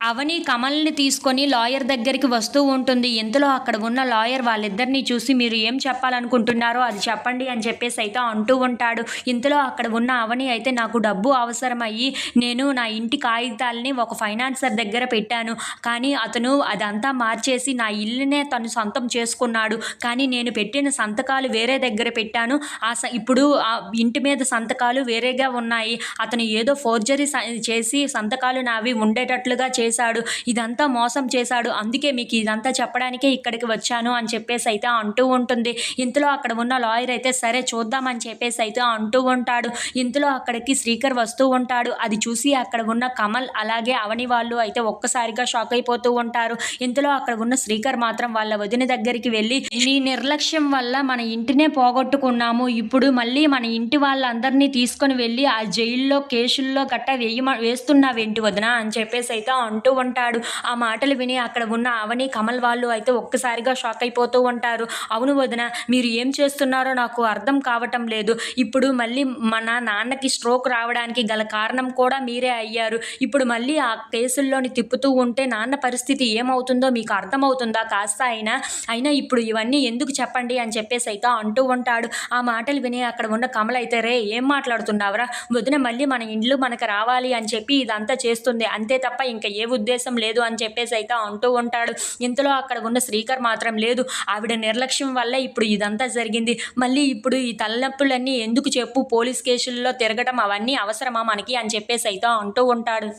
అవని కమల్ని తీసుకొని లాయర్ దగ్గరికి వస్తూ ఉంటుంది. ఇంతలో అక్కడ ఉన్న లాయర్ వాళ్ళిద్దరిని చూసి మీరు ఏం చెప్పాలనుకుంటున్నారో అది చెప్పండి అని చెప్పేసి అయితే అంటూ ఉంటాడు. ఇంతలో అక్కడ ఉన్న అవని అయితే నాకు డబ్బు అవసరమయ్యి నేను నా ఇంటి కాగితాలని ఒక ఫైనాన్సర్ దగ్గర పెట్టాను. కానీ అతను అదంతా మార్చేసి నా ఇల్లునే తను సొంతం చేసుకున్నాడు. కానీ నేను పెట్టిన సంతకాలు వేరే దగ్గర పెట్టాను. ఆ స ఇప్పుడు ఆ ఇంటి మీద సంతకాలు వేరేగా ఉన్నాయి. అతను ఏదో ఫోర్జరీ చేసి సంతకాలు నావి ఉండేటట్లుగా చేశాడు ఇదంతా మోసం చేశాడు అందుకే మీకు ఇదంతా చెప్పడానికే ఇక్కడికి వచ్చాను అని చెప్పేసి అయితే అంటూ ఉంటుంది. ఇంతలో అక్కడ ఉన్న లాయర్ అయితే సరే చూద్దామని చెప్పేసి అయితే అంటూ ఉంటాడు. ఇంతలో అక్కడికి శ్రీకర్ వస్తూ ఉంటాడు. అది చూసి అక్కడ ఉన్న కమల్ అలాగే అవని వాళ్ళు అయితే ఒక్కసారిగా షాక్ అయిపోతూ ఉంటారు. ఇంతలో అక్కడ ఉన్న శ్రీకర్ మాత్రం వాళ్ళ వదిన దగ్గరికి వెళ్ళి నీ నిర్లక్ష్యం వల్ల మన ఇంటినే పోగొట్టుకున్నాము. ఇప్పుడు మళ్ళీ మన ఇంటి వాళ్ళందరినీ తీసుకొని వెళ్ళి ఆ జైల్లో కేసుల్లో గట్ట వేయమ వేస్తున్నావేంటి వదిన? అని చెప్పేసి అయితే అంటూ ఉంటాడు. ఆ మాటలు విని అక్కడ ఉన్న అవని కమల్ వాళ్ళు అయితే ఒక్కసారిగా షాక్ అయిపోతూ ఉంటారు. అవును వదిన మీరు ఏం చేస్తున్నారో నాకు అర్థం కావటం లేదు. ఇప్పుడు మళ్ళీ మన నాన్నకి స్ట్రోక్ రావడానికి గల కారణం కూడా మీరే అయ్యారు. ఇప్పుడు మళ్ళీ ఆ కేసుల్లోని తిప్పుతూ ఉంటే నాన్న పరిస్థితి ఏమవుతుందో మీకు అర్థమవుతుందా? కాస్త అయినా అయినా ఇప్పుడు ఇవన్నీ ఎందుకు చెప్పండి అని చెప్పేసి అయితే అంటూ ఉంటాడు. ఆ మాటలు విని అక్కడ ఉన్న కమల్ అయితే రే ఏం మాట్లాడుతున్నావురా? వదిన మళ్ళీ మన ఇండ్లు మనకు రావాలి అని చెప్పి ఇదంతా చేస్తుంది. అంతే తప్ప ఇంకా ఏ ఉద్దేశం లేదు అని చెప్పేసి అయితే అంటూ ఉంటాడు. ఇంతలో అక్కడ ఉన్న శ్రీకర్ మాత్రం లేదు. ఆవిడ నిర్లక్ష్యం వల్ల ఇప్పుడు ఇదంతా జరిగింది. మళ్ళీ ఇప్పుడు ఈ తలనొప్పులన్నీ ఎందుకు చెప్పు? పోలీస్ కేసుల్లో తిరగటం అవన్నీ అవసరమా మనకి? అని చెప్పేసి అయితే అంటూ ఉంటాడు.